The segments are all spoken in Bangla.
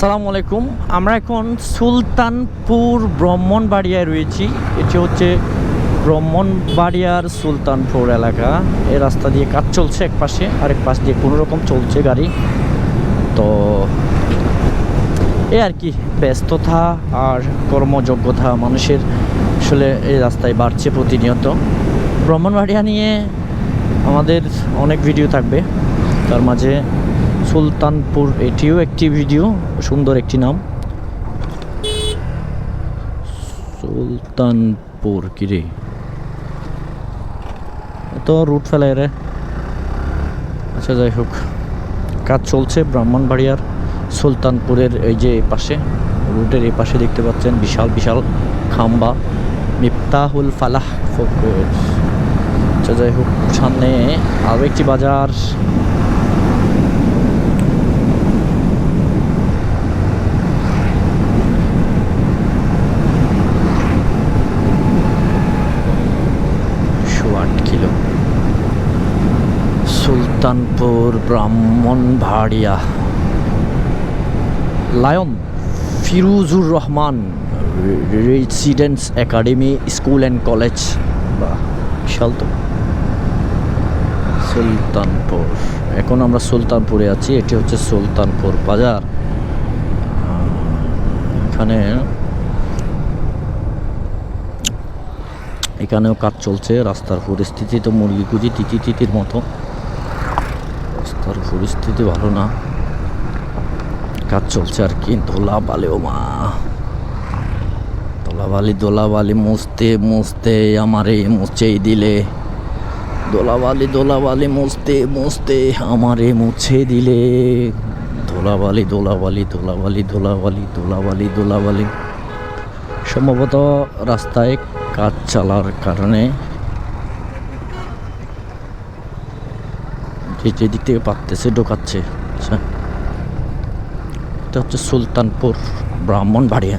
আসসালামু আলাইকুম। আমরা এখন সুলতানপুর ব্রাহ্মণবাড়িয়ায় রয়েছি। এটি হচ্ছে ব্রাহ্মণবাড়িয়ার সুলতানপুর এলাকা। এই রাস্তা দিয়ে কাজ চলছে এক পাশে আরেক পাশ দিয়ে কোনো রকম চলছে গাড়ি। তো এ আর কি, ব্যস্ততা আর কর্মযোগ্যতা মানুষের আসলে এই রাস্তায় বাড়ছে প্রতিনিয়ত। ব্রাহ্মণবাড়িয়া নিয়ে আমাদের অনেক ভিডিও থাকবে। তার মাঝে সুলতানপুর, এটিও একটি ভিডিও, সুন্দর একটি নাম। সুলতানপুর কিরে তো রুট ফেলায় রে। আচ্ছা যাই হোক। কাজ চলছে ব্রাহ্মণবাড়িয়ার সুলতানপুরের এই যে পাশে, রুটের এই পাশে দেখতে পাচ্ছেন বিশাল বিশাল খাম্বা, মিফতাহুল ফালাহ ফকর আচ্ছা যাই হোক, সামনে আরও একটি বাজার। Sultanpur Brahmanbaria lion Firuzur Rahman residence academy, school and college বা বিশাল তো। সুলতানপুর, এখন আমরা সুলতানপুরে আছি, এটি হচ্ছে সুলতানপুর বাজার। এখানে এখানেও কাজ চলছে, রাস্তার পরিস্থিতি তো মুরগি কুজি তিতি তিতির মতো। রাস্তার পরিস্থিতি ভালো না? কাজ চলছে আর কি? দোলা ও মা। দোলাবালি দোলাবালি, মুছতে মুছতে আমারে মুছেই দিলে। দোলাবালি দোলাবালি, মুছতে মুছতে আমারে মুছে দিলে। দোলাবালি দোলাবালি দোলাবালি দোলাবালি দোলাবালি দোলাবালি। সম্ভবত রাস্তায় কাজ চালার কারণে যে যেদিক থেকে পাকতেছে ঢোকাচ্ছে। আচ্ছা। এটা হচ্ছে সুলতানপুর ব্রাহ্মণবাড়িয়া।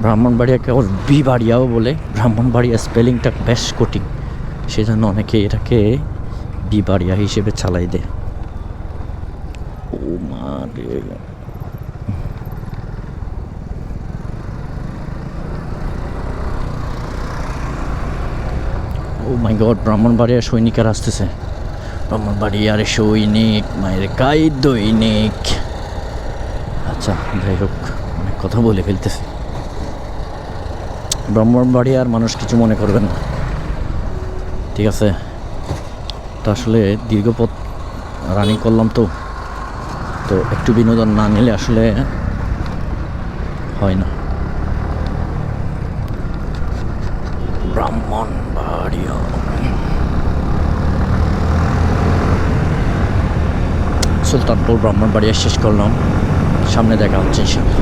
ব্রাহ্মণবাড়িয়াকে ওর বি বাড়িয়াও বলে, ব্রাহ্মণবাড়িয়া স্পেলিংটা বেশ কঠিন। সেজন্য অনেকে এটাকে বি বাড়িয়া হিসেবে চালাই দেয়। ও মারে ও মাই গড ব্রাহ্মণবাড়িয়া সৈনিকের আসতেছে। ব্রাহ্মণবাড়িয়ার সৈনিক মায়ের গাই দৈনিক আচ্ছা যাই হোক অনেক কথা বলে ফেলতেছে। ব্রাহ্মণবাড়িয়ার মানুষ কিছু মনে করবেন না। ঠিক আছে? তা আসলে দীর্ঘ পথ রানিং করলাম তো। তো একটু বিনোদন না নিলে আসলে হয় না। ব্রাহ্মণবাড়িয়া সুলতানপুর ব্রাহ্মণবাড়িয়া শেষ করলাম। সামনে দেখা হচ্ছে ইনশাল্লাহ